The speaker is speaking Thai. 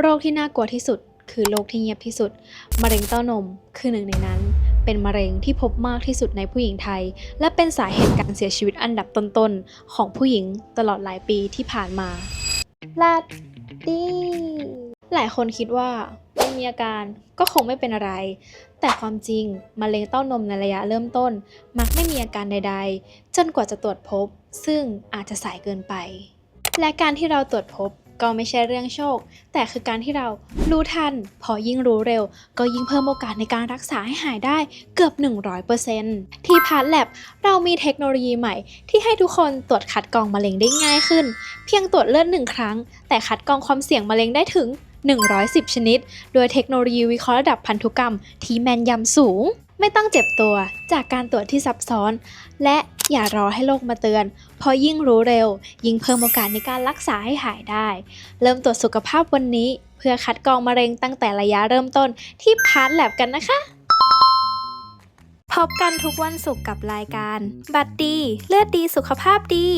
โรคที่น่ากลัวที่สุด คือโรคที่เงียบที่สุด มะเร็งเต้านมคือหนึ่งในนั้น เป็นมะเร็งที่พบมากที่สุดในผู้หญิงไทย และเป็นสาเหตุการเสียชีวิตอันดับต้นๆ ของผู้หญิงตลอดหลายปีที่ผ่านมาลาดีหลายคนคิดว่าไม่มีอาการก็คงไม่เป็นอะไร แต่ความจริงมะเร็งเต้านมในระยะเริ่มต้น มักไม่มีอาการใด ๆ จนกว่าจะตรวจพบ ซึ่งอาจจะสายเกินไป และการที่เราตรวจพบ ก็ไม่ใช่เรื่องโชค แต่คือการที่เรารู้ทัน พอยิ่งรู้เร็ว ก็ยิ่งเพิ่มโอกาสในการรักษาให้หายได้เกือบ 100%ที่พาร์ทแลบเรามีเทคโนโลยีใหม่ ที่ให้ทุกคนตรวจคัดกรองมะเร็งได้ง่ายขึ้น เพียงตรวจเลือดหนึ่งครั้ง แต่คัดกรองความเสี่ยงมะเร็งได้ถึง 110 ชนิด โดยเทคโนโลยีวิเคราะห์ระดับพันธุกรรมที่แม่นยำสูงไม่ต้องเจ็บตัวจากการตรวจที่ซับซ้อน และอย่ารอให้โลกมาเตือน เพราะยิ่งรู้เร็ว ยิ่งเพิ่มโอกาสในการรักษาให้หายได้ เริ่มตรวจสุขภาพวันนี้ เพื่อคัดกรองมะเร็งตั้งแต่ระยะเริ่มต้นที่พาร์ทแลบกันนะคะ พบกันทุกวันศุกร์กับรายการ บัตรดี เลือดดีสุขภาพดี